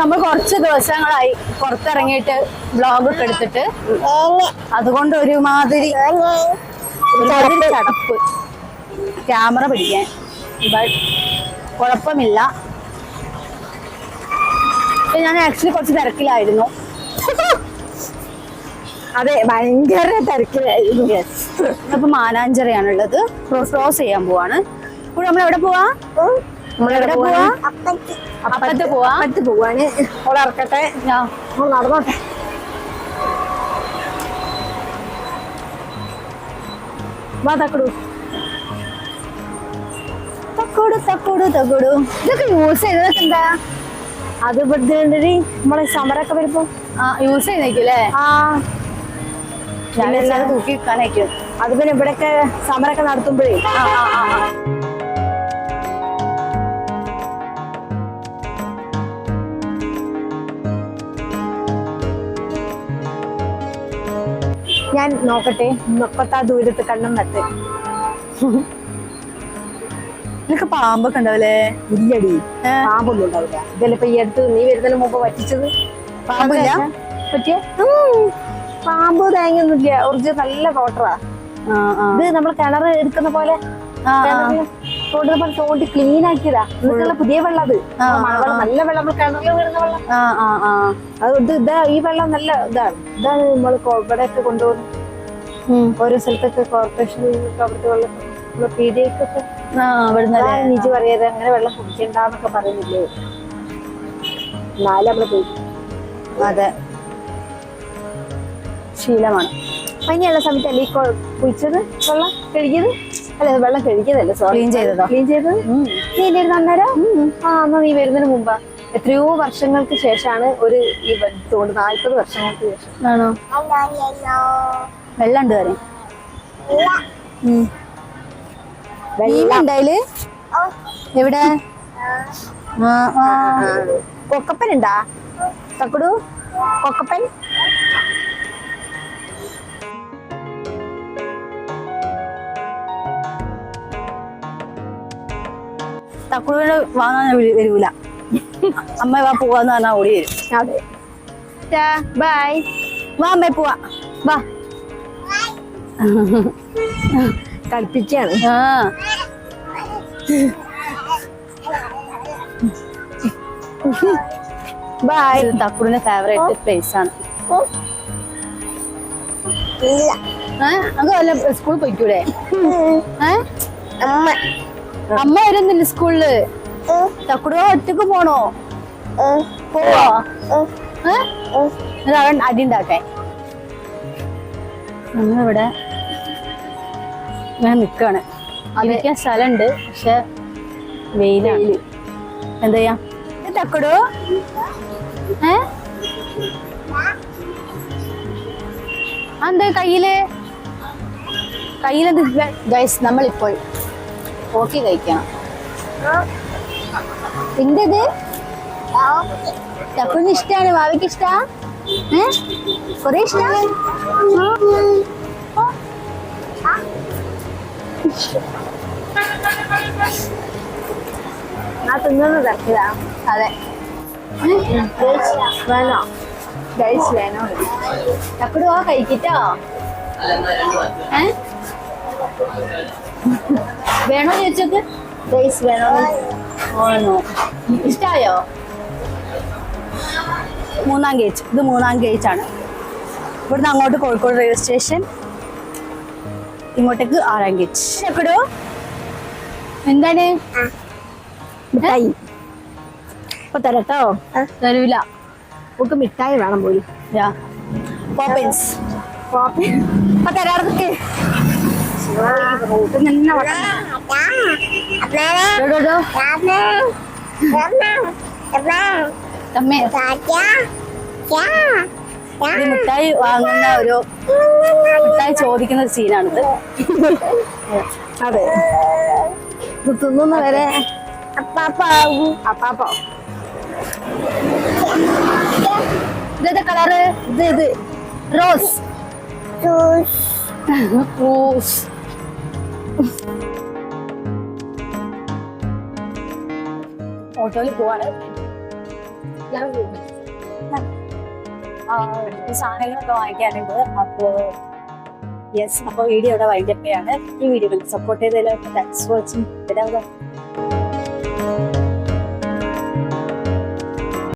നമ്മൾ കുറച്ച് ദിവസങ്ങളായി പുറത്തിറങ്ങിയിട്ട് ബ്ലോഗ് ഒക്കെ എടുത്തിട്ട് അതുകൊണ്ട് ഒരുമാതിരി ഒരുമാതിരി ചടപ്പ്. ക്യാമറ പിടിക്കാൻ. ബട്ട് കുഴപ്പമില്ല. ഞാൻ ആക്ച്വലി കുറച്ച് തിരക്കിലായിരുന്നു. അതെ ഭയങ്കര തിരക്കിലായിരുന്നു അപ്പൊ മാനാഞ്ചിറയാണുള്ളത്. ക്രോസ് ചെയ്യാൻ പോവാണ്. ഇപ്പോൾ നമ്മൾ എവിടെ പോവാ നമ്മളെവിടെ പോവാ? പോവാ? അപ്പത്ത് പോവാ? അപ്പത്ത് പോവാണ്. ഓളെ ഇറക്കട്ടെ. ഞാൻ അവൾ നടന്നോട്ടെ. വാ തക്കടു. തക്കോടു തക്കോടു തക്കോടു. ഇതൊക്കെ യൂസ് ചെയ്തതൊക്കെ എന്താ അത് ഇവിടുത്തെ നമ്മളെ സമരമൊക്കെ വരുമ്പോ ആ യൂസ് ചെയ്തേക്കല്ലേ ആ. ഞാൻ തൂക്കി വെക്കാനായിരിക്കും. അത് പിന്നെ ഇവിടെയൊക്കെ സമരമൊക്കെ നടത്തുമ്പോഴേ ആ ആ. ഞാൻ നോക്കട്ടെ. മുപ്പത്താ ദൂരത്ത് കണ്ണം നട്ട് നിനക്ക് പാമ്പൊക്കെ ഉണ്ടാവില്ലേ? ഇല്ലടി? പാമ്പൊന്നും ഉണ്ടാവില്ല. ഇതല്ലേ ഇപ്പൊ ഈ അടുത്ത് നീ വരുന്നതിന് മുമ്പ് പറ്റിച്ചത്? പാമ്പില്ല? പറ്റിയ? പാമ്പ് തേങ്ങൊന്നുമില്ല ഒറിജിനൽ നല്ല കോട്ടറാ ഇത് നമ്മൾ കിണർ എടുക്കുന്ന പോലെ കിണറിൽ തോണ്ടി ക്ലീൻ ആക്കിയതാ. എന്നിട്ടുള്ള പുതിയ വെള്ളം അത്. മഴവെള്ളം നല്ല വെള്ളം നമ്മൾ കിണറിൽ വീഴുന്ന വെള്ളം. അത് ഇത് ഇതാ ഈ വെള്ളം നല്ല ഇതാണ്. ഇതാണ് നമ്മൾ ഇവിടെ ഒക്കെ കൊണ്ടുപോകുന്നത്. ഓരോ സ്ഥലത്തൊക്കെ കോർപ്പറേഷൻ അവിടുത്തെ വെള്ളം പറയാതെ അങ്ങനെ വെള്ളം കുടിക്കണ്ടെന്നൊക്കെ പറയുന്നില്ലേ? എന്നാലും നമ്മൾ പോയി. അതെ. ശീലമാണ്. പനിയുള്ള സമയത്തല്ലേ ഈ കുഴിച്ചത് വെള്ളം കഴുകിയത്? അല്ല വെള്ളം കഴുകിയതല്ലേ സോറി ക്ലീൻ ചെയ്തതോ? ക്ലീൻ ചെയ്തത്? നീ ഇല്ലായിരുന്നു അന്നേരം? ആ എന്നാ നീ വരുന്നതിന് മുമ്പാ. എത്രയോ വർഷങ്ങൾക്ക് ശേഷമാണ് ഒരു ഈ തോണ്ട് നാൽപ്പത് വർഷങ്ങൾക്ക് ശേഷം. ആണോ? വെള്ളം ഉണ്ട് കാര്യം വെള്ളം. എവിടെ? കൊക്കപ്പൻ ഉണ്ടാ തക്കുടു? കൊക്കപ്പൻ? തക്കുടുവിന് വാങ്ങാൻ വരൂ- വരൂല. അമ്മ വാ പോവാന്ന് പറഞ്ഞാ ഓടി വരും. അതെ. ബൈ. വാ അമ്മ പോവാ. വാ. കളിപ്പിക്കാണ് ആ. ബൈ. തക്കുടിന്റെ ഫേവറേറ്റ് പ്ലേസ് ആണ്. വല്ല സ്കൂളിൽ പോയിക്കൂടെ? ഏ? അമ്മ. അമ്മ വരുന്നില്ല സ്കൂളിൽ. തക്കുടു ഒറ്റയ്ക്ക് പോണോ? പോവോ? അവൻ അടി ഉണ്ടാക്കെ നമ്മളിവിടെ ഞാൻ നിക്കാണ്. അതിരിക്കാൻ സ്ഥലമുണ്ട് പക്ഷെ വെയിലാണ്. എന്താ ചെയ്യാ? ഇത് തക്കുടു? ഏ? എന്താ കയ്യിൽ? കയ്യിലെന്ത്? ഗൈസ് നമ്മളിപ്പോൾ ഓക്കി കഴിക്കണം എന്തത് ചപ്പിന് ഇഷ്ടാണ് ഭാവിക്ക് ഇഷ്ടാ? കൊറേ ഇഷ്ടാ. ആ തിന്നുന്നത് തിരക്കിലാ അതെ. വേണോ? ഗൈസ് വേണോ? തക്കുടു ആ കഴിക്കിട്ടോ. ഏ? വേണോ ചോദിച്ചത്? റൈസ് വേണോ? ആണോ? ഇഷ്ടായോ? മൂന്നാം ഗേറ്റ് ഇത് മൂന്നാം ഗേറ്റ് ആണ്. ഇവിടുന്ന് അങ്ങോട്ട് കോഴിക്കോട് റെയിൽവേ സ്റ്റേഷൻ ഇങ്ങോട്ടേക്ക് ആറാം ഗേറ്റ് എക്കടോ എന്താണ്? മിഠായി. ഇപ്പൊ തരട്ടോ? തരൂല. നമുക്ക് മിഠായി വേണം പോയി പോപ്പിൻസ് പോപ്പിൻ അപ്പൊ തരാറൊക്കെ മിഠായി വാങ്ങുന്ന ഒരു മിഠായി ചോദിക്കുന്ന ഒരു സീനാണിത്. അതെ. ഇത് തിന്നുന്ന വരെ അപ്പാപ്പാവും അപ്പാപ്പോ. ഇതേത് കളറ്? ഇത് ഇത്. റോസ്. റോസ്. ഓട്ടോയിൽ പോവാണ് സാധനങ്ങളൊക്കെ വാങ്ങിക്കാനുണ്ട്. അപ്പോ യെസ് അപ്പൊ വീഡിയോ ഇവിടെ വൈകിട്ടൊക്കെയാണ്. ഈ വീഡിയോ സപ്പോർട്ട് ചെയ്തതിൽ താങ്ക്സ് വാച്ചിങ്